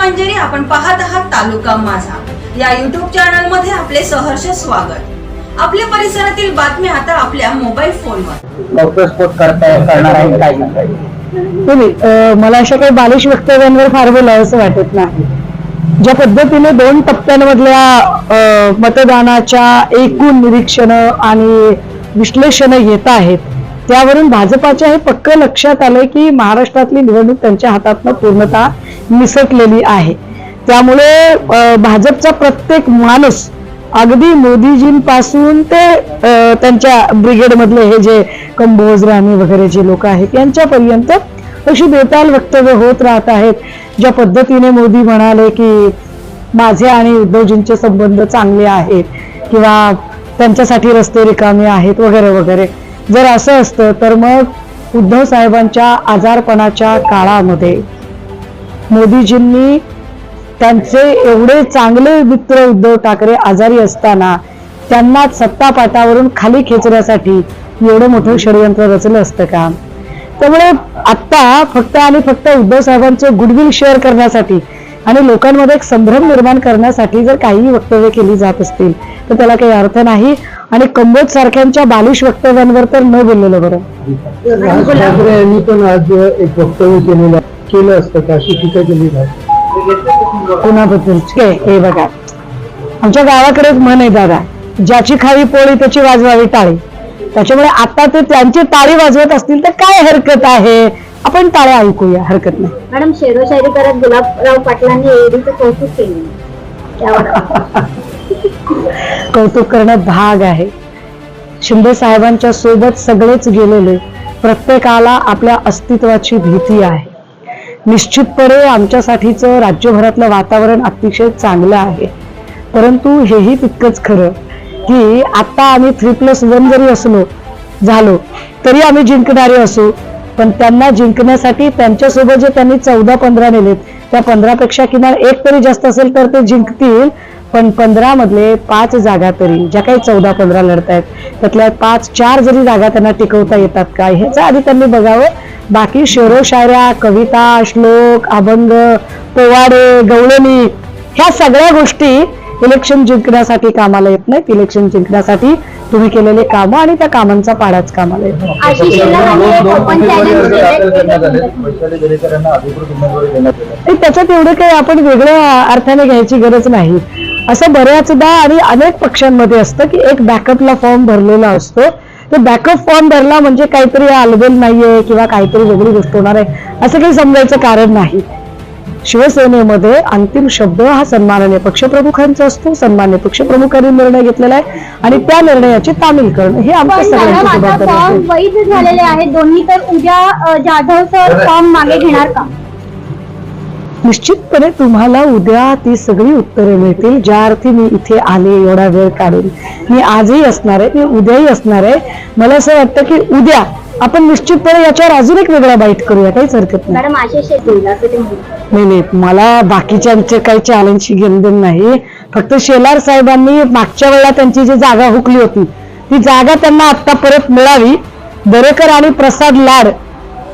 मंजिरी आपण पाहत आहात तालुका माझा. या युट्यूब चॅनलमध्ये आपले सहर्ष स्वागत. आपल्या परिसरातील बातम्या आता आपल्या मोबाईल फोनवर करताय करणार आहे काय? तुम्ही अं, मला अशा काही बालिश वक्तव्यांवर फार बोलावं वाटत नाही. ज्या पद्धतीने दोन टप्प्यांमधल्या मतदानाच्या एकूण निरीक्षण आणि विश्लेषण येत आहेत त्यावरून भाजपाच्या हे पक्क लक्षात आलंय की महाराष्ट्रातली निवडणूक त्यांच्या हातातनं पूर्णतः निसटलेली आहे. त्यामुळे भाजपचा प्रत्येक माणूस अगदी मोदीजींपासून ते त्यांच्या ब्रिगेडमधले हे जे कंबोज राणे वगैरे जे लोक आहेत यांच्यापर्यंत अशी बेताल वक्तव्य होत राहत आहेत. ज्या पद्धतीने मोदी म्हणाले की माझे आणि उद्धवजींचे संबंध चांगले आहेत किंवा त्यांच्यासाठी रस्ते रिकामे आहेत वगैरे वगैरे. जर असं असतं तर मग उद्धव साहेबांच्या आजारपणाच्या काळामध्ये मोदीजींनी त्यांचे एवढे चांगले मित्र उद्धव ठाकरे आजारी असताना त्यांना सत्तापाटावरून खाली खेचण्यासाठी एवढं मोठं षडयंत्र रचलं असतं का? त्यामुळे आत्ता फक्त आणि फक्त उद्धव साहेबांचे गुडविल शेअर करण्यासाठी आणि लोकांमध्ये एक संभ्रम निर्माण करण्यासाठी जर काही वक्तव्य केली जात असतील तर त्याला काही अर्थ नाही. आणि कंबोज सारख्यांच्या बालिश वक्तव्यांवर तर न बोललेलं बरं. राज ठाकरे यांनी पण आज एक वक्तव्य केलेलं केलं असतं का? अशी टीका केली कुणाबद्दल? हे हे बघा. आमच्या गावाकडे एक म्हण आहे दादा. ज्याची खावी पोळी त्याची वाजवावी टाळी. त्याच्यामुळे आता ते त्यांची टाळी वाजवत असतील तर काय हरकत आहे? आपण टाळ्या ऐकूया हरकत नाही. मॅडम शेरोशायरी करत गुलाबराव पाटलांनी एडीचं कौतुक केलं. त्यावर कौतुक करणं भाग आहे. शिंदे साहेबांच्या सोबत सगळेच गेलेले प्रत्येकाला आपल्या अस्तित्वाची भीती आहे. निश्चितपणे आमच्यासाठीचं राज्यभरातलं वातावरण अतिशय चांगलं आहे. परंतु हेही तितकंच खरं. की आता आम्ही थ्री प्लस वन जरी असलो झालो तरी आम्ही जिंकणारे असू. पण त्यांना जिंकण्यासाठी त्यांच्यासोबत जे त्यांनी चौदा पंधरा नेलेत त्या पंधरापेक्षा किमान एक तरी जास्त असेल तर ते जिंकतील. पण पंधरामधले पाच जागा तरी ज्या काही चौदा पंधरा लढतायत त्यातल्या पाच चार जरी जागा त्यांना टिकवता येतात का ह्याचा आधी त्यांनी बघावं. बाकी शेरो शायऱ्या कविता श्लोक अभंग पोवाडे गवळणी ह्या सगळ्या गोष्टी इलेक्शन जिंकण्यासाठी कामाला येत नाहीत इलेक्शन जिंकण्यासाठी तुम्ही केलेले कामं आणि त्या कामांचा पाडाच कामाला येतो त्याच्यात एवढं काही आपण वेगळ्या अर्थाने घ्यायची गरज नाही असं बऱ्याचदा आणि अनेक पक्षांमध्ये असतं की एक बॅकअपला फॉर्म भरलेला असतो तो बॅकअप फॉर्म भरला म्हणजे काहीतरी अलबेल नाहीये किंवा काहीतरी वेगळी गोष्ट होणार आहे असं काही समजायचं कारण नाही शिवसेनेमध्ये अंतिम शब्द हा सन्माननीय पक्षप्रमुखांचा असतो. सन्मान्य पक्षप्रमुखांनी निर्णय घेतलेला आहे आणि त्या निर्णयाची तामील करणं हे आमच्या सगळ्यांची आहे. फॉर्म वैध झालेले आहेत. दोन्ही तर उद्या जाधव सर फॉर्म मागे घेणार का? निश्चितपणे तुम्हाला उद्या ती सगळी उत्तरे मिळतील. ज्या अर्थी मी इथे आले एवढा वेळ काढून. मी आजही असणार आहे मी उद्याही असणार आहे. मला असं वाटतं की उद्या आपण निश्चितपणे याच्यावर अजून एक वेगळा बाईट करूया काहीच हरकत नाही. मॅडम आशिष शेलार असं ते म्हणतात नाही नाही मला बाकीच्यांचे काही चॅलेंजची घेणदेण नाही. फक्त शेलार साहेबांनी मागच्या वेळेला त्यांची जी जागा हुकली होती ती जागा त्यांना आता परत मिळावी. दरेकर आणि प्रसाद लाड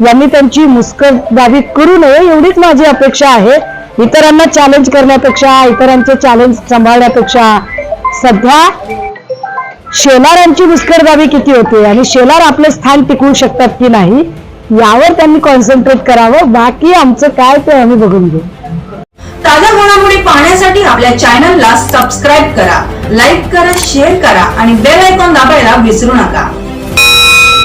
यांनी त्यांची मुस्कटदाबी करू नये एवढीच माझी अपेक्षा आहे. इतरांना चॅलेंज करण्यापेक्षा इतरांचे चॅलेंज सांभाळण्यापेक्षा सध्या शेलारांची मुस्कटदाबी किती होते आणि शेलार आपले स्थान टिकवू शकतात की नाही यावर त्यांनी कॉन्सन्ट्रेट करावं. बाकी आमचं काय ते आम्ही बघून घेऊ. ताज्या घडामोडी पाहण्यासाठी आपल्या चॅनलला सबस्क्राईब करा लाईक करा शेअर करा आणि बेल आयकॉन दाबायला विसरू नका.